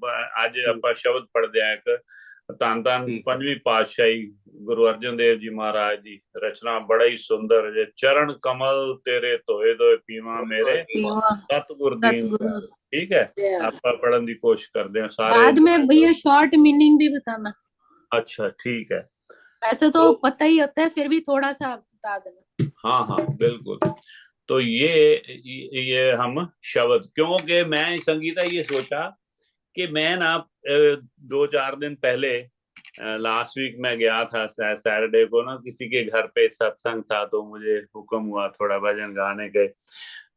ਬ- ਅੱਜ ਆਪਾਂ ਸ਼ਬਦ ਪੜ੍ਹਦੇ ਆ ਇੱਕ ਤਾਂ ਤਾਂ ਠੀਕ ਹੈ। ਪੰਜਵੀਂ ਪਾਤਸ਼ਾਹੀ ਗੁਰੂ ਅਰਜਨ ਦੇਵ ਜੀ ਮਹਾਰਾਜ ਦੀ ਰਚਨਾ ਬੜਾ ਹੀ ਸੁੰਦਰ ਜੇ ਚਰਨ ਕਮਲ ਤੇਰੇ ਧੋਏ ਧੋਏ ਪੀਵਾ ਮੇਰੇ पीवा ਸਤਿਗੁਰ ਦੀਨ सतगुरु ਠੀਕ ਹੈ दयाल। ਆਪਾਂ ਪੜਨ ਦੀ ਕੋਸ਼ਿਸ਼ ਕਰਦੇ ਹਾਂ ਸਾਰੇ बाद में भैया शॉर्ट मीनिंग भी बताना अच्छा ठीक है ऐसे तो तो- पता ही होता है फिर भी थोड़ा सा बता देना हाँ हाँ बिल्कुल तो ये ये ये हम शब्द क्योंकि मैं संगीता ये सोचा कि मैं ना अ, दो चार दिन पहले लास्ट वीक मैं गया था सैटरडे को ना किसी के घर पे सत्संग था तो मुझे हुक्म हुआ थोड़ा भजन गाने के।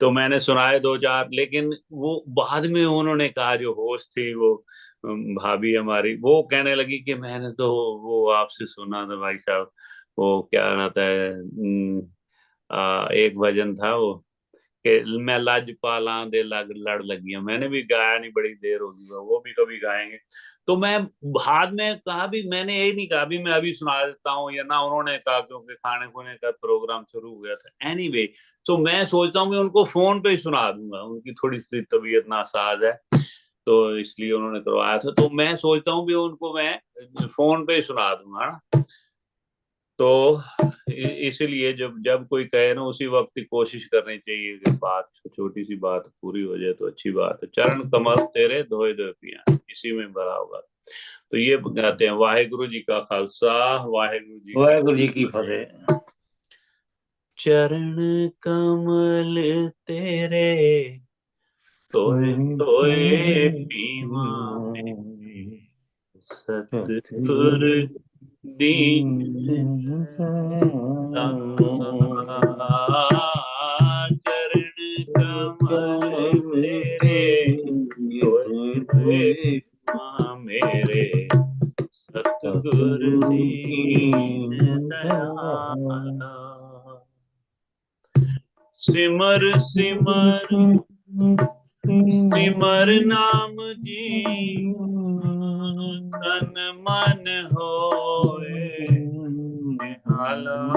तो मैंने सुनाए दो चार लेकिन वो बाद में उन्होंने कहा जो होस्ट थी वो भाभी हमारी वो कहने लगी कि मैंने तो वो आपसे सुना था भाई साहब वो क्या रहता है आ, एक भजन था वो कि मैं लज पाला दे लग लड़ लगी हूँ मैंने भी गाया नहीं बड़ी देर होगी वो वो भी कभी गाएँगे तो मैं बाद में कहा भी मैंने यही नहीं कहा भी मैं अभी सुना देता हूँ या ना उन्होंने कहा क्योंकि खाने खुने का प्रोग्राम शुरू हो गया था एनी वे तो मैं सोचता हूँ मैं उनको फ़ोन पे ही सुना दूँगा उनकी थोड़ी सी तबीयत नासाज है तो इसलिए उन्होंने करवाया था तो मैं सोचता हूँ भी उनको मैं फ़ोन पे ही सुना दूँगा ना तो इसीलिए जब जब कोई कहे ना उसी वक्त ही कोशिश करनी चाहिए कि बात छोटी सी बात पूरी हो जाए तो अच्छी बात है। चरण कमल तेरे धोए धोए पिया इसी में भरा होगा तो ये गाते हैं वाहेगुरु जी का खालसा वाहेगुरु जी वाहेगुरु जी की फतेह। चरण कमल तेरे तोए तोए पीवा सतगुरु। ਦੀਨ ਚਰਨ ਕਮਲ ਤੇਰੇ ਹੋਏ ਮਾ ਮੇਰੇ ਸਤਗੁਰ ਦੀਨ ਦਇਆਲਾ ਸਿਮਰ ਸਿਮਰ ਸਿਮਰ ਨਾਮ ਜੀ ਤਨ ਮਨ ਹੋ ਭਲਾ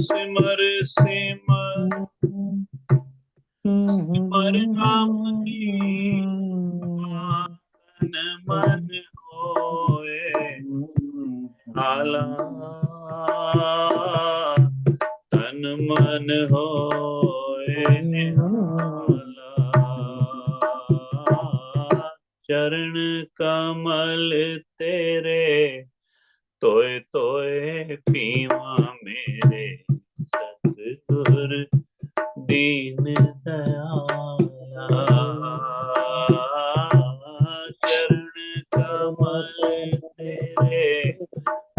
ਸਿਮਰ ਸਿਮਰ ਸਿਮਰ ਨਾਮ ਕੀ? ਮਨ ਮਨ ਹੋਏ। ਹਾਲਾ ਤਨ ਮਨ ਹੋਏ। ਹਾਲਾ ਚਰਨ ਕਮਲ ਤੇਰੇ। तोए तोए पीवा मेरे सतगुर दीन दयाला चरण कमल तेरे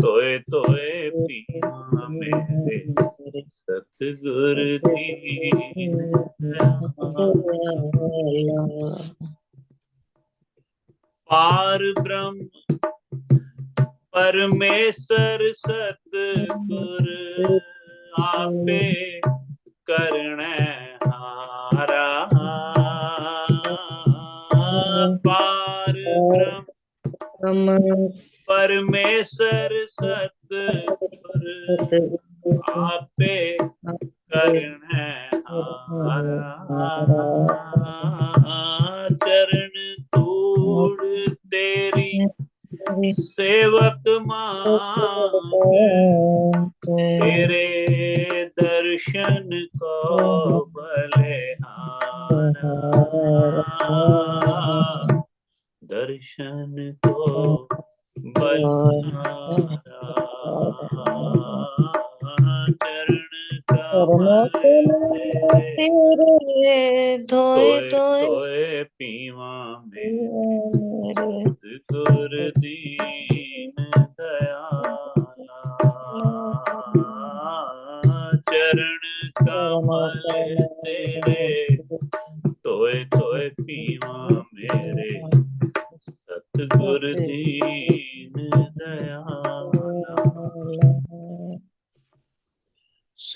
तोए तोए पीवा मेरे सतगुर दीन दयाला पार ब्रह्म ਪਰਮੇਸ਼ਰ ਸਤਗੁਰ ਆਪੇ ਕਰਣੈ ਹਾਰਾ। ਪਾਰ ਬ੍ਰਹਮ ਪਰਮੇਸ਼ਰ ਸਤਗੁਰ ਆਪੇ ਕਰਣੈ ਹਾਰਾ। ਚਰਨ ਧੂੜ ਤੇਰੇ ਸੇਵਕ ਮਾਂ ਤੇਰੇ ਦਰਸ਼ਨ ਕੋ ਬਲਿਹਾਨਾ ਦਰਸ਼ਨ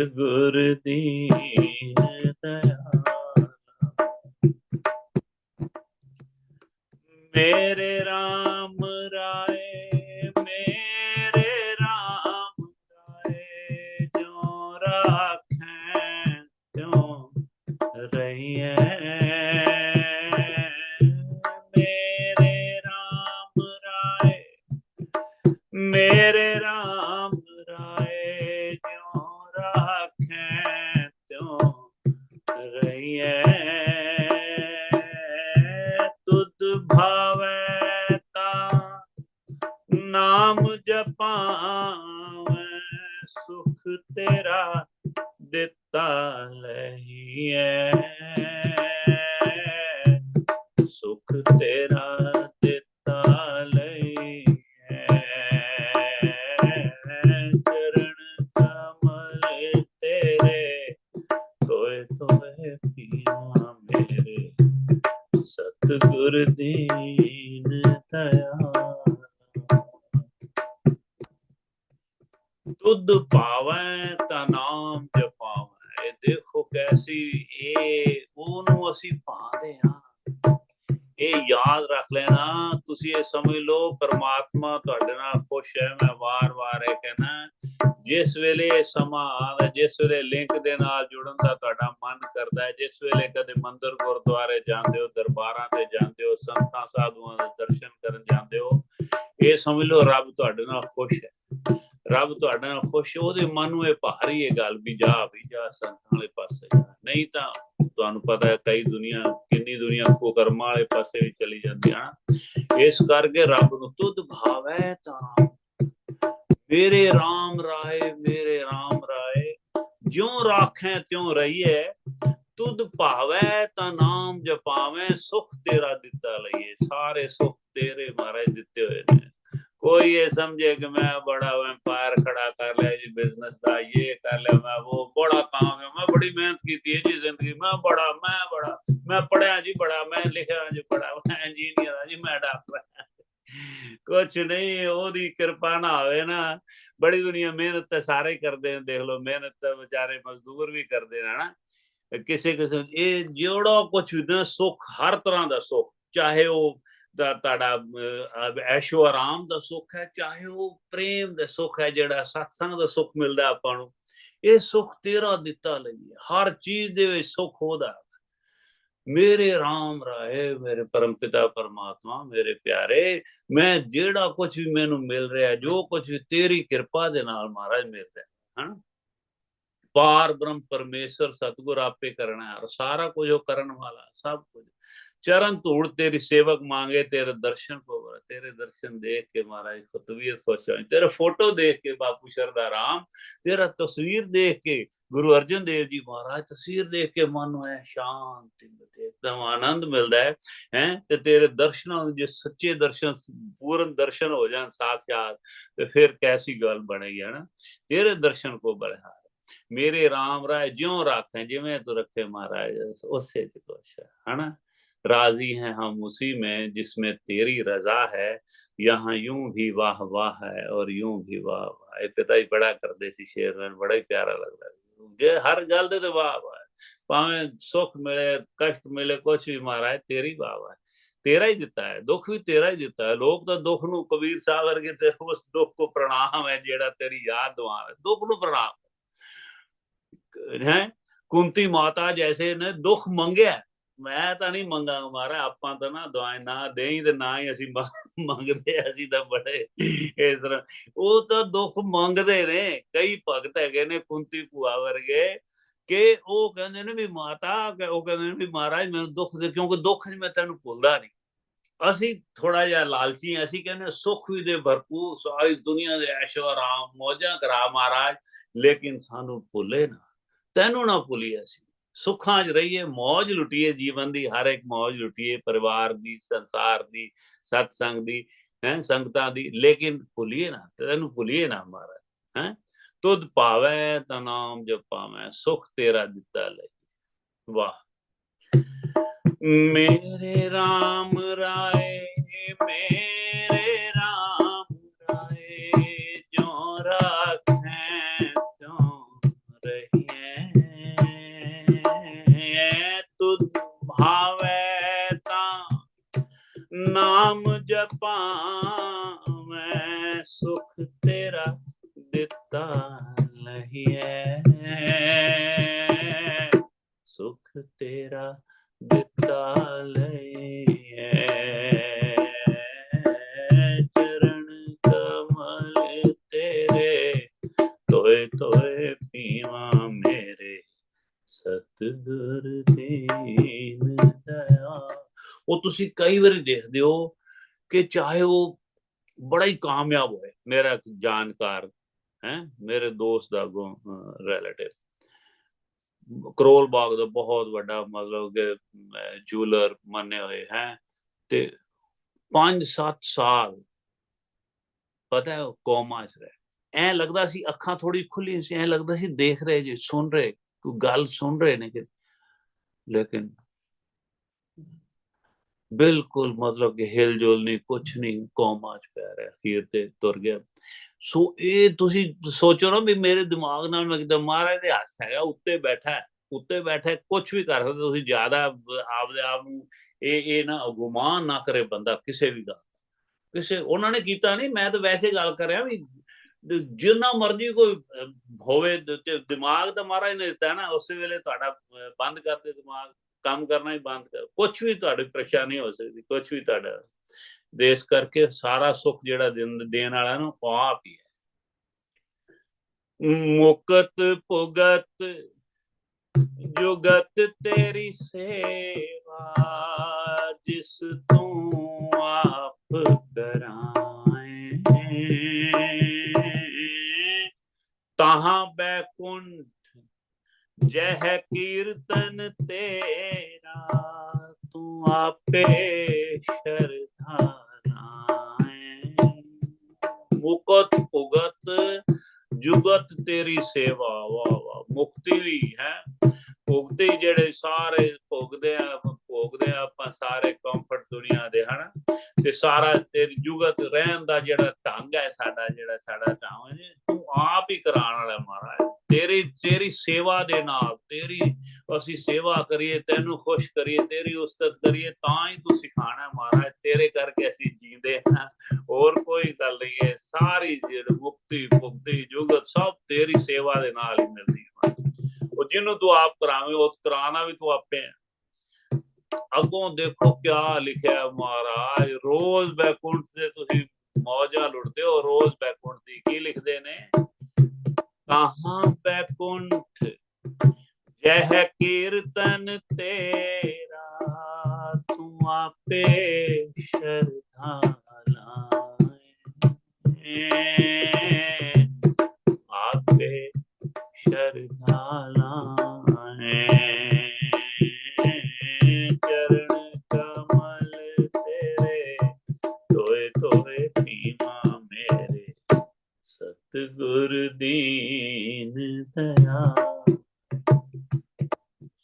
ਸਤਿਗੁਰ ਦੀਨ ਦਇਆਲਾ ਮੇਰੇ RAM ਸੁਖ ਤੇਰਾ ਦਿੱਤਾ ਲਹੀਐ ਯਾਦ ਰੱਖ ਲੈਣਾ। ਤੁਸੀਂ ਇਹ ਸਮਝ ਲਓ, ਪ੍ਰਮਾਤਮਾ ਤੁਹਾਡੇ ਨਾਲ ਖੁਸ਼ ਹੈ। ਮੈਂ ਵਾਰ-ਵਾਰ ਇਹ ਕਹਿਣਾ ਜਿਸ ਵੇਲੇ ਇਹ ਸਮਾਂ ਆਦਾ ਜਿਸ ਵੇਲੇ ਲਿੰਕ ਦੇ ਨਾਲ ਜੁੜਨ ਦਾ ਤੁਹਾਡਾ ਮਨ ਕਰਦਾ ਹੈ, ਜਿਸ ਵੇਲੇ ਕਦੇ ਮੰਦਰ ਗੁਰਦੁਆਰੇ ਜਾਂਦੇ ਹੋ, ਦਰਬਾਰਾਂ ਤੇ ਜਾਂਦੇ ਹੋ, ਸੰਤਾਂ, ਸਾਧੂਆਂ ਦੇ ਦਰਸ਼ਨ ਕਰਨ ਜਾਂਦੇ ਹੋ, ਇਹ ਸਮਝ ਲਓ ਰੱਬ ਤੁਹਾਡੇ ਨਾਲ ਖੁਸ਼ ਹੈ। ਰੱਬ ਤੁਹਾਡੇ ਨਾਲ ਖੁਸ਼ ਉਹਦੇ ਮਨ ਨੂੰ ਇਹ ਭਾਰੀ ਇਹ ਗੱਲ ਵੀ ਜਾ ਵੀ ਜਾ ਸੰਤਾਂ ਵਾਲੇ ਪਾਸੇ ਜਾ। ਨਹੀਂ ਤਾਂ ਤੁਹਾਨੂੰ ਪਤਾ ਹੈ ਕਈ ਦੁਨੀਆ, ਕਿੰਨੀ ਦੁਨੀਆ ਕੋ ਕਰਮਾਂ ਵਾਲੇ ਪਾਸੇ ਵੀ ਚਲੀ ਜਾਂਦੀ ਹੈ ਇਸ ਕਰਕੇ ਰੱਬ ਨੂੰ ਤੁਧ ਭਾਵੈ ਤਾਂ। ਮੇਰੇ RAM ਰਾਏ, ਮੇਰੇ RAM ਰਾਏ, ਜਿਉ ਰਾਖੈ ਤਿਉ ਰਹੀਏ ਤੁਧ ਭਾਵੈ ਤਾਂ ਨਾਮ ਜਪਾਵੈ, ਸੁਖ ਤੇਰਾ ਦਿੱਤਾ ਲਈਏ। ਸਾਰੇ ਸੁਖ ਤੇਰੇ ਮਹਾਰਾਜ ਦਿੱਤੇ ਹੋਏ ਨੇ। ਕੋਈ ਇਹ ਸਮਝੇ ਕਿ ਮੈਂ ਬੜਾ ਵੈਂਪਾਇਰ ਖੜਾ ਕਰ ਲਿਆ ਜੀ ਬਿਜ਼ਨਸ ਦਾ ਇਹ ਕਰ ਲਿਆ ਮੈਂ ਉਹ ਬੜਾ ਕੰਮ ਹੈ ਮੈਂ ਬੜੀ ਮਿਹਨਤ ਕੀਤੀ ਹੈ ਜੀ ਜ਼ਿੰਦਗੀ ਮੈਂ ਬੜਾ ਮੈਂ ਬੜਾ ਮੈਂ ਪੜਿਆ ਜੀ ਬੜਾ ਮੈਂ ਲਿਖਿਆ ਜੀ ਬੜਾ ਮੈਂ ਇੰਜੀਨੀਅਰ ਹਾਂ ਜੀ ਮੈਂ ਡਾਕਟਰ ਕੁਛ ਨਹੀਂ ਉਹਦੀ ਕਿਰਪਾ ਨਾ ਹੋਵੇ ਨਾ ਬੜੀ ਦੁਨੀਆ ਮਿਹਨਤ ਤਾਂ ਸਾਰੇ ਕਰਦੇ ਨੇ ਦੇਖ ਲਓ ਮਿਹਨਤ ਤਾਂ ਵਿਚਾਰੇ ਮਜ਼ਦੂਰ ਵੀ ਕਰਦੇ ਨੇ ਨਾ ਕਿਸੇ ਕਿਸੇ ਇਹ ਜਿਹੜਾ ਕੁਛ ਵੀ ਨਾ ਸੁੱਖ ਹਰ ਤਰ੍ਹਾਂ ਦਾ ਸੁੱਖ ਚਾਹੇ ਉਹ ਦਾ ਤੁਹਾਡਾ ਐਸ਼ੋ ਆਰਾਮ ਦਾ ਸੁੱਖ ਹੈ, ਚਾਹੇ ਉਹ ਪ੍ਰੇਮ ਦਾ ਸੁੱਖ ਹੈ, ਜਿਹੜਾ ਸਤਸੰਗ ਦਾ ਸੁੱਖ ਮਿਲਦਾ ਆਪਾਂ ਨੂੰ, ਇਹ ਸੁੱਖ ਤੇਰਾ ਦਿੱਤਾ ਲਈ ਹਰ ਚੀਜ਼ ਦੇ ਵਿੱਚ ਸੁੱਖ ਉਹਦਾ ਮੇਰੇ RAM ਰਾਏ, ਮੇਰੇ ਪਰਮਪਿਤਾ ਪਰਮਾਤਮਾ, ਮੇਰੇ ਪਿਆਰੇ, ਮੈਂ ਜਿਹੜਾ ਕੁਝ ਵੀ ਮੈਨੂੰ ਮਿਲ ਰਿਹਾ ਜੋ ਕੁਝ ਵੀ ਤੇਰੀ ਕਿਰਪਾ ਦੇ ਨਾਲ ਮਹਾਰਾਜ ਮਿਲਦਾ ਹੈ, ਹਨ? ਪਾਰ ਬ੍ਰਹਮ ਪਰਮੇਸ਼ਰ ਸਤਗੁਰ ਆਪੇ ਕਰਨਾ ਹੈ, ਔਰ ਸਾਰਾ ਕੁਝ ਉਹ ਕਰਨ ਵਾਲਾ ਸਭ ਕੁਝ। ਚਰਨ ਧੂੜ ਤੇਰੀ ਸੇਵਕ ਮੰਗੇ ਤੇਰੇ ਦਰਸ਼ਨ ਕੋ ਤੇਰੇ ਦਰਸ਼ਨ ਦੇਖ ਕੇ ਮਹਾਰਾਜ ਖੁਤਵੀਰ ਖੁਸ਼ ਤੇਰਾ ਫੋਟੋ ਦੇਖ ਕੇ ਬਾਪੂ ਸ਼ਰਦਾ ਰਾਮ ਤੇਰਾ ਤਸਵੀਰ ਦੇਖ ਕੇ ਗੁਰੂ ਅਰਜਨ ਦੇਵ ਜੀ ਮਹਾਰਾਜ ਤਸਵੀਰ ਦੇਖ ਕੇ ਮਨ ਨੂੰ ਐ ਸ਼ਾਂਤੀ ਮਿਲਦੀ ਹੈ ਇੱਕਦਮ ਆਨੰਦ ਮਿਲਦਾ ਹੈ ਹੈ ਤੇ ਤੇਰੇ ਦਰਸ਼ਨਾਂ ਨੂੰ ਜੇ ਸੱਚੇ ਦਰਸ਼ਨ ਪੂਰਨ ਦਰਸ਼ਨ ਹੋ ਜਾਣ ਸਾਖਿਆਤ ਤੇ ਫਿਰ ਕੈਸੀ ਗੱਲ ਬਣੇਗੀ ਹੈ ਤੇਰੇ ਦਰਸ਼ਨ ਕੋ ਬਲਿਹਾਰ ਮੇਰੇ RAM ਰਾਏ ਜਿਉਂ ਰੱਖੇ ਜਿਵੇਂ ਤੂੰ ਰੱਖੇ ਮਹਾਰਾਜ ਉਸੇ ਚ ਕੁਛ ਹੈ ਹਨਾ राजी हैं हम उसी में जिसमें तेरी रजा है यहाँ यूं भी वाह वाह है और यूं भी वाह वाह ਇਹ ਪਿਤਾ ਹੀ ਬੜਾ ਕਰਦੇ ਸੀ ਸ਼ੇਰ ਮੈਨੂੰ ਬੜਾ ਹੀ ਪਿਆਰਾ ਲੱਗਦਾ ਸੀ। ਜੇ ਹਰ ਗੱਲ ਦੇ ਤੇ ਵਾਹ ਵਾਹ ਹੈ। ਭਾਵੇਂ ਸੁੱਖ ਮਿਲੇ ਕਸ਼ਟ ਮਿਲੇ ਕੁਛ ਵੀ ਮਹਾਰਾਜ ਤੇਰੀ ਵਾਹ ਵਾਹ ਹੈ। ਤੇਰਾ ਹੀ ਦਿੱਤਾ ਹੈ ਦੁੱਖ ਵੀ ਤੇਰਾ ਹੀ ਦਿੱਤਾ ਹੈ ਲੋਕ ਤਾਂ ਦੁੱਖ ਨੂੰ ਕਬੀਰ ਸਾਹਿਬ ਵਰਗੇ ਤੇ ਉਸ ਦੁੱਖ ਕੋ ਪ੍ਰਣਾਮ ਹੈ ਜਿਹੜਾ ਤੇਰੀ ਯਾਦ ਦਵਾ ਹੈ ਦੁੱਖ ਨੂੰ ਪ੍ਰਣਾਮ ਹੈ ਕੁੰਤੀ ਮਾਤਾ ਜੈਸੇ ਨੇ ਦੁੱਖ ਮੰਗਿਆ ਮੈਂ ਤਾਂ ਨਹੀਂ ਮੰਗਾਂਗਾ ਮਾਰਾ, ਆਪਾਂ ਤਾਂ ਨਾ ਦੁਆਏ ਨਾ ਦੇਈ ਤੇ ਨਾ ਹੀ ਅਸੀਂ ਮੰਗਦੇ ਅਸੀਂ ਤਾਂ ਬੜੇ ਇਸ ਤਰ੍ਹਾਂ। ਉਹ ਤਾਂ ਦੁੱਖ ਮੰਗਦੇ ਨੇ, ਕਈ ਭਗਤ ਹੈਗੇ ਨੇ ਕੁੰਤੀ ਭੂਆ ਵਰਗੇ ਕਿ ਉਹ ਕਹਿੰਦੇ ਨੇ ਵੀ ਮਾਤਾ ਉਹ ਕਹਿੰਦੇ ਨੇ ਵੀ ਮਹਾਰਾਜ, ਮੈਨੂੰ ਦੁੱਖ ਦੇ, ਕਿਉਂਕਿ ਦੁੱਖ 'ਚ ਮੈਂ ਤੈਨੂੰ ਭੁੱਲਦਾ ਨਹੀਂ। ਅਸੀਂ ਥੋੜਾ ਜਿਹਾ ਲਾਲਚੀ ਹਾਂ, ਅਸੀਂ ਕਹਿੰਦੇ ਸੁੱਖ ਵੀ ਦੇ ਭਰਪੂਰ, ਸਾਰੀ ਦੁਨੀਆ ਦੇ ਐਸ਼ੋ ਆਰਾਮ ਮੌਜਾਂ ਕਰਾ ਮਹਾਰਾਜ, ਲੇਕਿਨ ਸਾਨੂੰ ਭੁੱਲੇ ਨਾ। ਤੈਨੂੰ ਨਾ ਭੁੱਲੀਏ ਅਸੀਂ। ਸੁੱਖਾਂ 'ਚ ਰਹੀਏ ਮौज ਲੁੱਟੀਏ ਜੀਵਨ ਦੀ, ਹਰ ਇੱਕ ਮौज ਲੁੱਟੀਏ, ਪਰਿਵਾਰ ਦੀ, ਸੰਸਾਰ ਦੀ ਸਤ ਸੰਗ ਦੀ, ਹੈ, ਸੰਗਤਾਂ ਦੀ, ਲੇਕਿਨ ਭੁੱਲੀਏ ਨਾ ਤੇ ਤੈਨੂੰ ਭੁੱਲੀਏ ਨਾ ਮਹਾਰਾਜ, ਹੈ। ਤੁਧ ਭਾਵੈ, ਤਾਂ ਨਾਮ ਜਪਾਵੈ ਸੁਖ ਤੇਰਾ ਦਿੱਤਾ ਲਈ ਵਾਹ। ਮੇਰੇ ਰਾਮ ਰਾਏ, ਮੇਰੇ ਨਾਮ ਜਪਾਵੇਂ ਸੁਖ ਤੇਰਾ ਦਿੱਤਾ ਲਹੀਐ। ਸੁਖ ਤੇਰਾ ਦਿੱਤਾ ਲਹੀਐ। ਉਹ ਤੁਸੀਂ ਕਈ ਵਾਰੀ ਦੇਖਦੇ ਹੋ ਕਿ ਚਾਹੇ ਉਹ ਬੜਾ ਹੀ ਕਾਮਯਾਬ ਹੋਏ, ਮੇਰਾ ਜਾਣਕਾਰ, ਹੈ, ਮੇਰੇ ਦੋਸਤ ਦਾ ਰਿਲੇਟਿਵ ਕਰੋਲ ਬਾਗ ਦਾ ਬਹੁਤ ਵੱਡਾ ਮਤਲਬ ਕਿ ਜੂਲਰ ਮੰਨੇ ਹੋਏ, ਹੈ, ਤੇ 5-7 ਸਾਲ ਪਤਾ ਹੈ ਕੋਮਾ ਚ ਰਹੇ। ਐ ਲੱਗਦਾ ਸੀ ਅੱਖਾਂ ਥੋੜੀ ਖੁੱਲੀ ਸੀ, ਐ ਲੱਗਦਾ ਸੀ ਦੇਖ ਰਹੇ ਜੀ, ਸੁਣ ਰਹੇ, ਕੋਈ ਗੱਲ ਸੁਣ ਰਹੇ ਨੇ ਕਿ, ਲੇਕਿਨ ਬਿਲਕੁਲ ਮਤਲਬ ਕਿ ਹਿਲ ਜੁਲ ਨਹੀਂ, ਕੁਛ ਨਹੀਂ, ਕੋਮਾ ਚ ਪੈ ਰਿਹਾ, ਅਖੀਰ ਤੇ ਤੁਰ ਗਿਆ। ਸੋ ਇਹ ਤੁਸੀਂ ਸੋਚੋ ਨਾ ਵੀ ਮੇਰੇ ਦਿਮਾਗ ਨਾਲ ਮੈਂ ਮਹਾਰਾਜ ਦੇ ਹੱਥ ਹੈਗਾ, ਉੱਤੇ ਬੈਠਾ ਹੈ, ਉੱਤੇ ਬੈਠਾ ਕੁਝ ਵੀ ਕਰ ਸਕਦਾ, ਤੁਸੀਂ ਜ਼ਿਆਦਾ ਆਪਦੇ ਆਪ ਨੂੰ ਇਹ ਇਹ ਨਾ ਗੁਮਾਨ ਨਾ ਕਰੇ ਬੰਦਾ, ਕਿਸੇ ਵੀ ਗੱਲ ਕਿਸੇ, ਉਹਨਾਂ ਨੇ ਕੀਤਾ ਨਹੀਂ, ਮੈਂ ਤਾਂ ਵੈਸੇ ਗੱਲ ਕਰ ਰਿਹਾ ਵੀ ਜਿੰਨਾ ਮਰਜ਼ੀ ਕੋਈ ਹੋਵੇ ਦਿਮਾਗ ਤਾਂ ਮਹਾਰਾਜ ਨੇ ਦਿੱਤਾ ਨਾ, ਉਸੇ ਵੇਲੇ ਤੁਹਾਡਾ ਬੰਦ ਕਰਦੇ ਦਿਮਾਗ। ਕੰਮ ਕਰਨਾ ਹੀ ਬੰਦ ਕਰ ਕੁਝ ਵੀ ਤੁਹਾਡੀ ਪਰੇਸ਼ਾਨੀ ਹੋ ਸਕਦੀ ਕੁਝ ਵੀ ਤੁਹਾਡਾ। ਦੇਸ਼ ਕਰਕੇ ਸਾਰਾ ਸੁੱਖ ਜਿਹੜਾ ਦੇਣ ਵਾਲਾ ਨੂੰ ਆਪ ਹੀ ਹੈ। ਮੁਕਤ ਭੁਗਤ ਜੁਗਤ ਤੇਰੀ ਸੇਵਾ, ਜਿਸ ਤੂੰ ਆਪ ਕਰਾਏ ਤਹਾਂ ਬੈਕੁੰਠ ਜਹ ਕੀਰਤਨ ਤੇਰਾ, ਤੂੰ ਆਪੇ ਸ਼ਰਧਾ ਮੁਕਤ ਭੁਗਤ, ਜੁਗਤ ਤੇਰੀ ਸੇਵਾ ਵਾ ਵਾ ਮੁਕਤੀ ਵੀ ਹੈ। ਭੁਗਤੀ ਜਿਹੜੇ ਸਾਰੇ ਭੋਗਦੇ ਆ ਭੋਗਦੇ ਆ, ਆਪਾਂ ਸਾਰੇ ਕੰਫਰਟ ਦੁਨੀਆ ਦੇ, ਹਨ? ਤੇ ਸਾਰਾ ਤੇਰੀ ਜੁਗਤ ਰਹਿਣ ਦਾ ਜਿਹੜਾ ਢੰਗ ਹੈ, ਸਾਡਾ ਜਿਹੜਾ ਸਾਡਾ ਢੰਗ ਆਪ ਹੀ ਕਰਾਉਣ ਵਾਲਾ ਮਹਾਰਾਜ। ਤੇਰੀ ਤੇਰੀ ਸੇਵਾ ਦੇ ਨਾਲ, ਤੇਰੀ ਅਸੀਂ ਸੇਵਾ ਕਰੀਏ, ਤੈਨੂੰ ਖੁਸ਼ ਕਰੀਏ, ਤੇਰੀ ਉਸਤਤ ਕਰੀਏ, ਤਾਂ ਹੀ ਤੂੰ ਸਿਖਾਣਾ ਮਹਾਰਾਜ। ਤੇਰੇ ਕਰਕੇ ਅਸੀਂ ਜੀਂਦੇ ਹਾਂ। ਹੋਰ ਕੋਈ ਗੱਲ ਨਹੀਂ ਹੈ। ਸਾਰੀ ਜਿਹੜੀ ਮੁਕਤੀ ਮੁਕਤੀ ਜੁਗਤ ਸਭ ਤੇਰੀ ਸੇਵਾ ਦੇ ਨਾਲ ਹੀ ਮਿਲਦੀ ਹੈ ਉਹ ਜਿਹਨੂੰ ਤੂੰ ਆਪ ਕਰਾਵੇਂ, ਉਹ ਕਰਾਣਾ ਵੀ ਤੂੰ ਆਪੇ ਹੈ। ਅੱਗੋਂ ਦੇਖੋ ਕਿਆ ਲਿਖਿਆ ਮਹਾਰਾਜ। ਰੋਜ਼ ਬੈਕੁੰਠ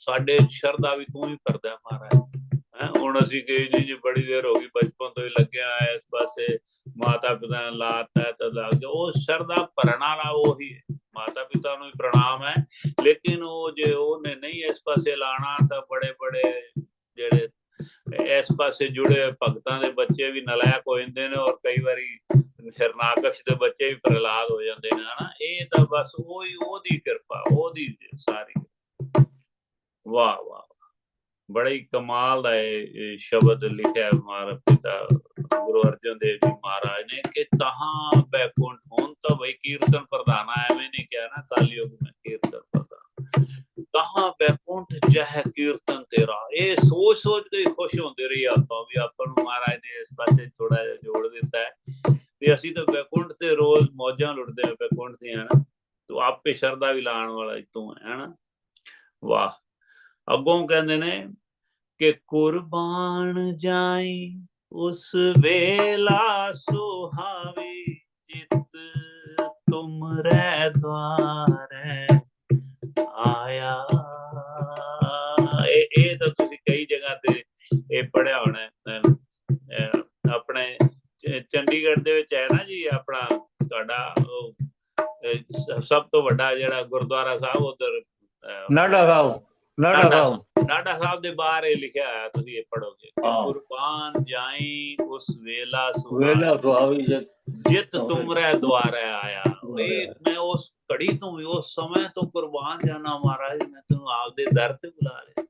ਸਾਡੇ ਸ਼ਰਧਾ ਵੀ ਤੂੰ ਹੀ ਕਰਦਾ ਮਹਾਰਾਜ। ਹੈ, ਹੁਣ ਅਸੀਂ ਕਹੇ ਜੀ ਜੀ ਬੜੀ ਦੇਰ ਹੋ ਗਈ, ਬਚਪਨ ਤੋਂ ਹੀ ਲੱਗਿਆ ਆ ਇਸ ਪਾਸੇ। ਮਾਤਾ ਪਿਤਾ ਨੇ ਲਾਤਾ ਤਾਂ ਲੱਗ ਉਹ ਸ਼ਰਧਾ ਭਰਨ ਵਾਲਾ ਉਹੀ ਹੈ। ਮਾਤਾ ਪਿਤਾ ਨੂੰ ਵੀ ਪ੍ਰਣਾਮ ਹੈ। ਲੇਕਿਨ ਉਹ ਜੇ ਉਹਨੇ ਨਹੀਂ ਇਸ ਪਾਸੇ ਲਾਣਾ ਤਾਂ ਬੜੇ ਬੜੇ ਜਿਹੜੇ ਇਸ ਪਾਸੇ ਜੁੜੇ ਭਗਤਾਂ ਦੇ ਬੱਚੇ ਵੀ ਨਲਾਇਕ ਹੋ ਜਾਂਦੇ ਨੇ ਔਰ ਕਈ ਵਾਰੀ ਹਿਰਨਾਕਸ਼ ਦੇ ਬੱਚੇ ਵੀ ਪ੍ਰਲਾਦ ਹੋ ਜਾਂਦੇ ਨੇ। ਹਨਾ, ਇਹ ਤਾਂ ਬਸ ਉਹੀ, ਉਹਦੀ ਕਿਰਪਾ, ਉਹਦੀ ਸਾਰੀ। ਵਾਹ ਵਾਹ ਬੜਾ ਹੀ ਕਮਾਲ ਦਾ ਇਹ ਸ਼ਬਦ ਲਿਖਿਆ ਮਾਰਾ ਪਿਤਾ ਗੁਰੂ ਅਰਜਨ ਦੇਵ ਜੀ ਮਹਾਰਾਜ ਨੇ ਕਿ ਤਹਾਂ ਬੈਕੁੰਠ ਹੋਣ ਤਾਂ ਵਈ ਕੀਰਤਨ ਪ੍ਰਧਾਨਾ ਐਵੇਂ ਨਹੀਂ ਕਿਹਾ ਨਾ ਕਲਯੁਗ में ਕੀਰਤਨ ਪ੍ਰਧਾਨ। ਤਹਾਂ ਬੈਕੁੰਠ ਜਹ ਕੀਰਤਨ ਤੇਰਾ। ਇਹ ਸੋਚ ਸੋਚ ਕੇ ਖੁਸ਼ ਹੁੰਦੇ ਰਹੀ ਆਪਾਂ ਵੀ, ਆਪਾਂ ਨੂੰ ਮਹਾਰਾਜ ਨੇ ਇਸ ਪਾਸੇ ਥੋੜਾ ਜਿਹਾ ਜੋੜ ਦਿੱਤਾ ਹੈ ਵੀ ਅਸੀਂ ਤਾਂ ਬੈਕੁੰਠ ਤੇ ਰੋਜ਼ ਮੌਜਾਂ ਲੁੱਟਦੇ ਹਾਂ, ਬੈਕੁੰਠ ਦੀਆਂ, ਹਨਾ। ਤੂੰ ਆਪੇ ਸ਼ਰਦਾ ਵੀ ਲਾਣ ਵਾਲਾ ਤੂੰ ਹੈ, ਹਨਾ। ਵਾਹ। ਅੱਗੋਂ ਕਹਿੰਦੇ ਨੇ ਕਿ ਕੁਰਬਾਨ ਜਾਈ, ਉਸ ਵੇਲਾ ਸੁਹਾਵੇ ਜਿਤ ਤੁਮ ਰਹਿ ਦਵਾਰੇ ਆਇਆ। ਇਹ ਇਹ ਤਾਂ ਤੁਸੀਂ ਕਈ ਜਗ੍ਹਾ ਤੇ ਇਹ ਪੜਿਆ ਹੋਣਾ ਆਪਣੇ ਚੰਡੀਗੜ੍ਹ ਦੇ ਵਿੱਚ ਹੈ ਨਾ ਜੀ ਆਪਣਾ ਤੁਹਾਡਾ ਸਭ ਤੋਂ ਵੱਡਾ ਜਿਹੜਾ ਗੁਰਦੁਆਰਾ ਸਾਹਿਬ ਉਧਰ ਨਾਡਾ ਸਾਹਿਬ। ਨਾਡਾ ਸਾਹਿਬ। ਨਾਡਾ ਸਾਹਿਬ ਦੇ ਬਾਹਰ ਇਹ ਲਿਖਿਆ ਹੋਇਆ ਤੁਸੀਂ ਇਹ ਪੜੋਗੇ। ਕੁਰਬਾਨ ਜਾਈ ਉਸ ਵੇਲਾ ਸੁਹਾਣਾ ਵੇਲਾ ਜਦ ਜਿਤ ਤੁਮਰੇ ਦੁਆਰੇ ਆਇਆ। ਇਹ ਮੈਂ ਉਸ ਘੜੀ ਤੋਂ ਉਸ ਸਮੇਂ ਤੋਂ ਕੁਰਬਾਨ ਜਾਣਾ ਮਹਾਰਾਜ ਮੈਂ ਤੁਹਾਨੂੰ ਆਪਦੇ ਦਰ ਤੇ ਬੁਲਾ ਰਿਹਾ।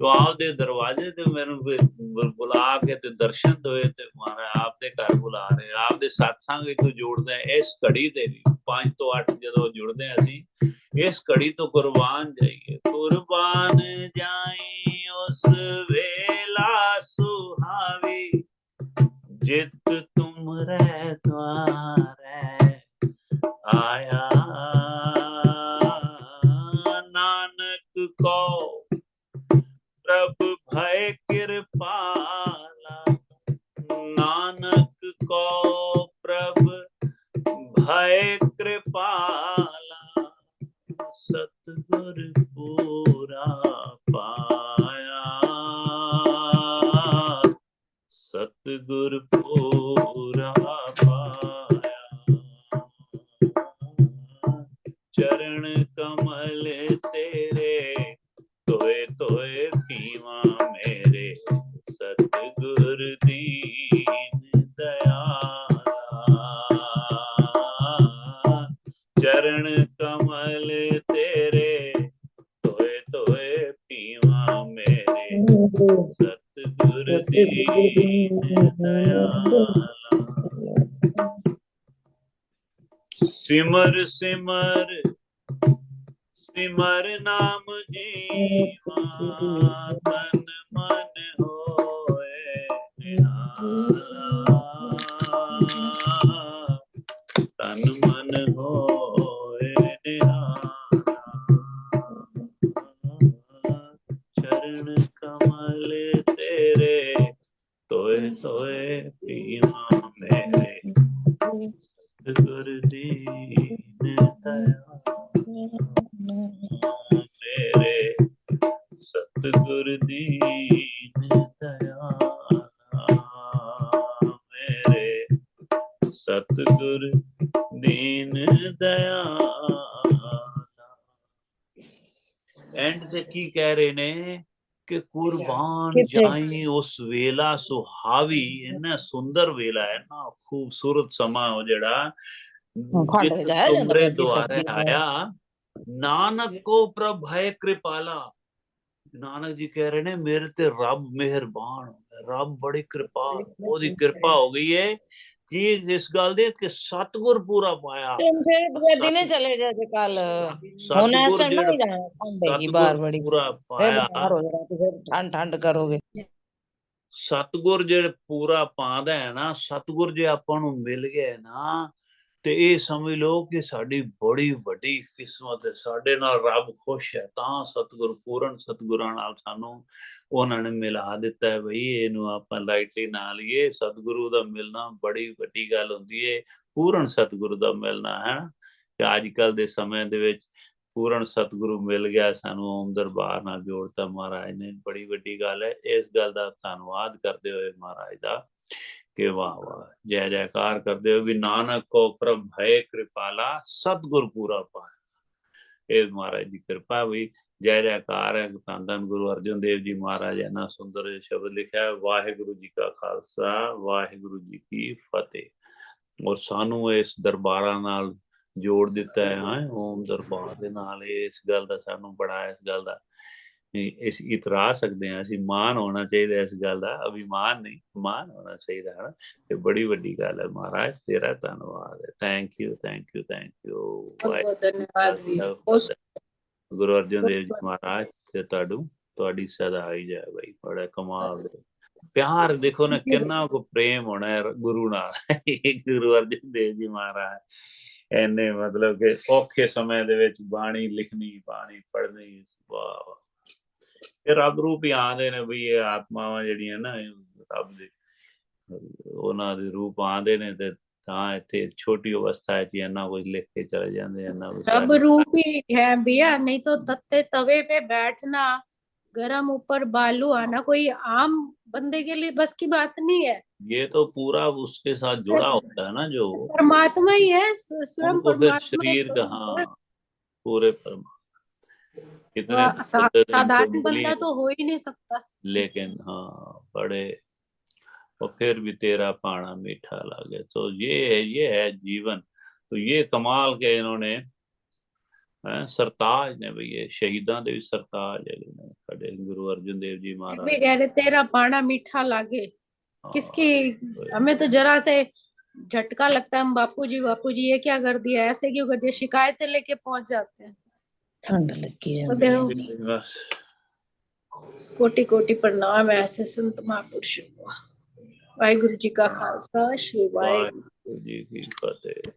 ਤੂੰ ਆਪਦੇ ਦਰਵਾਜ਼ੇ ਤੇ ਮੈਨੂੰ ਬੁਲਾ ਕੇ ਤੇ ਦਰਸ਼ਨ ਦੋਏ ਤੇ ਮਹਾਰਾਜ ਆਪਦੇ ਘਰ ਬੁਲਾ ਰਹੇ। ਆਪਦੇ satsang ਵਿੱਚ ਤੂੰ ਜੋੜਦਾ ਇਸ ਘੜੀ ਤੇ ਵੀ। 5 ਤੋਂ 8 ਜਦੋਂ ਜੁੜਦੇ ਹਾਂ ਅਸੀਂ ਇਸ ਘੜੀ ਤੋਂ ਕੁਰਬਾਨ ਜਾਈਏ ਕੁਰਬਾਨ ਜਾਈ ਉਸ ਵੇਲਾ ਸੁਹਾਵੀ ਜਿਤ ਤੁਮਰੇ ਦੁਆਰੇ ਆਇਆ ਨਾਨਕ ਕੋ ਪ੍ਰਭ ਭੈ ਸਤਿਗੁਰ ਪੂਰਾ ਪਾਇਆ ਚਰਨ ਕਮਲ ਤੇਰੇ ਤੋਏ ਤੋਏ ਪੀਵਾ ਮੇਰੇ ਸਤਿਗੁਰ ਦੀਨ ਦਇਆਲਾ ਚਰਨ ਕਮਲ ਤੇਰੇ ਤੋਏ ਤੋਏ ਪੀਵਾ ਮੇਰੇ ਸਤਿਗੁਰ ਸਿਮਰ ਸਿਮਰ ਸਿਮਰ ਨਾਮ ਜੀਵਾ ਦੀਨ ਦਇਆ ਐਂਡ ਤੇ ਕੀ ਕਹਿ ਰਹੇ ਨੇ ਕਿ ਕੁਰਬਾਨ ਕਿੱਥੇ? ਜਾਈ ਉਸ ਵੇਲਾ ਸੁਹਾਵੀ ਇੰਨਾ ਸੁੰਦਰ ਵੇਲਾ ਹੈ ਨਾ ਖੂਬਸੂਰਤ ਸਮਾਂ ਉਹ ਜਿਹੜਾ ਖੰਡ ਜਿਤ ਜਾਇਆ ਜਾਂਦਾ ਤੁਮਰੇ ਬਾਕੀ ਦੁਆਰੇ ਸਬਜ਼ੀ ਨਾਲ। ਆਇਆ ਨਾਨਕ ਕੋ ਪ੍ਰਭ ਹੈ ਕਿਰਪਾਲਾ ਨਾਨਕ ਜੀ ਕਹਿ ਰਹੇ ਨੇ ਮੇਰੇ ਤੇ ਰੱਬ ਮਿਹਰਬਾਨ ਹੈ, ਕਿ ਇਸ ਗੱਲ ਦੇ ਕਿ ਸਤਗੁਰ ਪੂਰਾ ਪਾਇਆ ਫਿਰ ਗੱਡੀ ਨੇ ਚਲੇ ਜਾਦੇ ਕੱਲ ਹੁਣ ਜਿਹੜਾ ਨਹੀਂ ਜਾਣਾ ਠੰਡ ਹੈਗੀ ਸਤਿਗੁਰ ਬਾਹਰ ਬੜੀ ਪੂਰਾ ਪਾਇਆ। ਫਿਰ ਠੰਡ ਠੰਡ ਕਰੋਗੇ। ਸਤਗੁਰ ਜਿਹੜੇ ਪੂਰਾ ਪਾਉਂਦਾ ਹੈ ਨਾ ਸਤਗੁਰ ਜੇ ਆਪਾਂ ਨੂੰ ਮਿਲ ਗਿਆ ਨਾ ਤੇ ਇਹ ਸਮਝ ਲਓ ਕਿ ਸਾਡੀ ਬੜੀ ਵੱਡੀ ਕਿਸਮਤ ਹੈ। ਸਾਡੇ ਨਾਲ ਰੱਬ ਖੁਸ਼ ਹੈ ਤਾਂ ਸਤਗੁਰ ਪੂਰਨ ਸਤਗੁਰਾਂ ਨਾਲ ਸਾਨੂੰ ਉਹਨਾਂ ਨੇ ਮਿਲਾ ਦਿੱਤਾ ਹੈ ਬਈ, ਇਹਨੂੰ ਆਪਾਂ ਲਾਈਟਲੀ ਨਾ ਲਈਏ ਸਤਿਗੁਰੂ ਦਾ ਮਿਲਣਾ ਬੜੀ ਵੱਡੀ ਗੱਲ ਹੁੰਦੀ ਹੈ ਪੂਰਨ ਸਤਿਗੁਰੂ ਦਾ ਮਿਲਣਾ ਹੈ ਨਾ ਤੇ ਅੱਜ ਕੱਲ ਦੇ ਸਮੇਂ ਦੇ ਵਿੱਚ ਪੂਰਨ ਸਤਿਗੁਰੂ ਮਿਲ ਗਿਆ ਸਾਨੂੰ, ਓਮ ਦਰਬਾਰ ਨਾਲ ਜੋੜਤਾ ਮਹਾਰਾਜ ਨੇ, ਬੜੀ ਵੱਡੀ ਗੱਲ ਹੈ। ਇਸ ਗੱਲ ਦਾ ਧੰਨਵਾਦ ਕਰਦੇ ਹੋਏ ਮਹਾਰਾਜ ਦਾ ਕਿ ਵਾਹ ਵਾਹ, ਜੈ ਜੈਕਾਰ ਕਰਦੇ ਹੋ ਵੀ ਨਾਨਕ ਕੋ ਪ੍ਰਭ ਭੈ ਕਿਰਪਾਲਾ, ਸਤਿਗੁਰ ਪੂਰਾ ਪਾਇਆ। ਇਹ ਮਹਾਰਾਜ ਦੀ ਕਿਰਪਾ ਵੀ ਜੈ ਜੈਕਾਰ ਹੈ ਧੰਨ ਧੰਨ ਗੁਰੂ ਅਰਜਨ ਦੇਵ ਜੀ ਮਹਾਰਾਜ ਇਹਨਾਂ ਸੁੰਦਰ ਸ਼ਬਦ ਲਿਖਿਆ ਵਾਹਿਗੁਰੂ ਜੀ ਕਾ ਖਾਲਸਾ, ਵਾਹਿਗੁਰੂ ਜੀ ਕੀ ਫਤਿਹ। ਔਰ ਸਾਨੂੰ ਇਸ ਦਰਬਾਰਾਂ ਨਾਲ ਜੋੜ ਦਿੱਤਾ ਹੈ ਓਮ ਦਰਬਾਰ ਦੇ ਨਾਲ ਇਸ ਗੱਲ ਦਾ ਸਾਨੂੰ ਬੜਾ ਇਸ ਗੱਲ ਦਾ ਇਸ ਇਤਰਾ ਸਕਦੇ ਹਾਂ ਅਸੀਂ ਮਾਣ ਹੋਣਾ ਚਾਹੀਦਾ ਇਸ ਗੱਲ ਦਾ ਅਭਿਮਾਨ ਨਹੀਂ ਮਾਣ ਹੋਣਾ ਚਾਹੀਦਾ ਹੈ ਤੇ ਬੜੀ ਵੱਡੀ ਗੱਲ ਹੈ ਮਹਾਰਾਜ ਤੇਰਾ ਧੰਨਵਾਦ ਹੈ। Thank you thank you thank you ਬਹੁਤ ਧੰਨਵਾਦ ਵੀ ਗੁਰੂ ਅਰਜਨ ਦੇਵ ਜੀ ਮਹਾਰਾਜ ਤੇ ਤੁਹਾਡੂ ਤੁਹਾਡੀ ਸਦਾ ਆਈ ਜਾਏ ਬਈ ਬੜਾ ਕਮਾਲ ਦੇ। ਪਿਆਰ ਦੇਖੋ ਨਾ ਕਿੰਨਾ ਕੋ ਪ੍ਰੇਮ ਹੋਣਾ ਹੈ ਗੁਰੂ ਨਾਲ। ਗੁਰੂ ਅਰਜਨ ਦੇਵ ਜੀ ਮਹਾਰਾਜ ਐਨੇ ਮਤਲਬ ਕਿ ਔਖੇ ਸਮੇਂ ਦੇ ਵਿੱਚ ਬਾਣੀ ਲਿਖਣੀ ਬਾਣੀ ਪੜ੍ਹਨੀ ਵਾਹ। ਵਾਹ ਇਹ ਰੱਬ ਰੂਪ ਹੀ ਆਂਦੇ ਨੇ ਵੀ ਇਹ ਆਤਮਾਵਾਂ ਜਿਹੜੀਆਂ ਨਾ ਇਹ ਰੱਬ ਦੇ ਉਹਨਾਂ ਦੇ ਰੂਪ ਆਂਦੇ ਨੇ ਤੇ ਤਾਂ ਇੱਥੇ ਛੋਟੀ ਅਵਸਥਾ 'ਚ ਹੀ ਇੰਨਾ ਕੁਝ ਲਿਖ ਕੇ ਚਲੇ ਜਾਂਦੇ ਇੰਨਾ ਕੁਝ रब रूप ही है भैया नहीं तो तत्ते तवे पे बैठना गरम ऊपर बालू आना कोई आम बंदे के लिए बस की बात नहीं है ये तो पूरा उसके साथ जुड़ा होता है ना जो परमात्मा ही है स्व- स्वयं उनको फिर परमात्मा शरीर का हाँ पूरे परमात्मा कितने वा- सा- बंदे इनको साधारण मिली, बंदा तो हो ही नहीं सकता लेकिन हाँ बड़े और फिर भी तेरा पाना मीठा लगे तो ये है ये है जीवन तो ये कमाल के इन्होंने हैं, सरताज ने भई ये शहीदां ਦੇ ਵੀ ਸਰਤਾਜ ਹੈਗੇ ਨੇ ਸਾਡੇ ਗੁਰੂ ਅਰਜਨ ਦੇਵ ਜੀ भी ਮਹਾਰਾਜ कह रहे तेरा पाना मीठा लागे हाँ, किसकी हमें तो जरा से झटका लगता है हम बापू जी बापू जी ये क्या कर दिया ऐसे क्यों कर दिया शिकायतें लेके पहुंच जाते हैं ਠੰਡ ਲੱਗੀ ਜਾਂਦੀ ਹੈ ਜੀ। ਬਸ। ਕੋਟੀ ਕੋਟੀ ਪ੍ਰਣਾਮ ਐਸੇ ਸੰਤ ਮਹਾਂਪੁਰਸ਼ ਨੂੰ। ਵਾਹਿਗੁਰੂ ਜੀ ਕਾ ਖਾਲਸਾ ਸ੍ਰੀ ਵਾਹਿਗੁਰੂ ਵਾਹਿਗੁਰੂ। ਜੀ ਕੀ ਫਤਿਹ।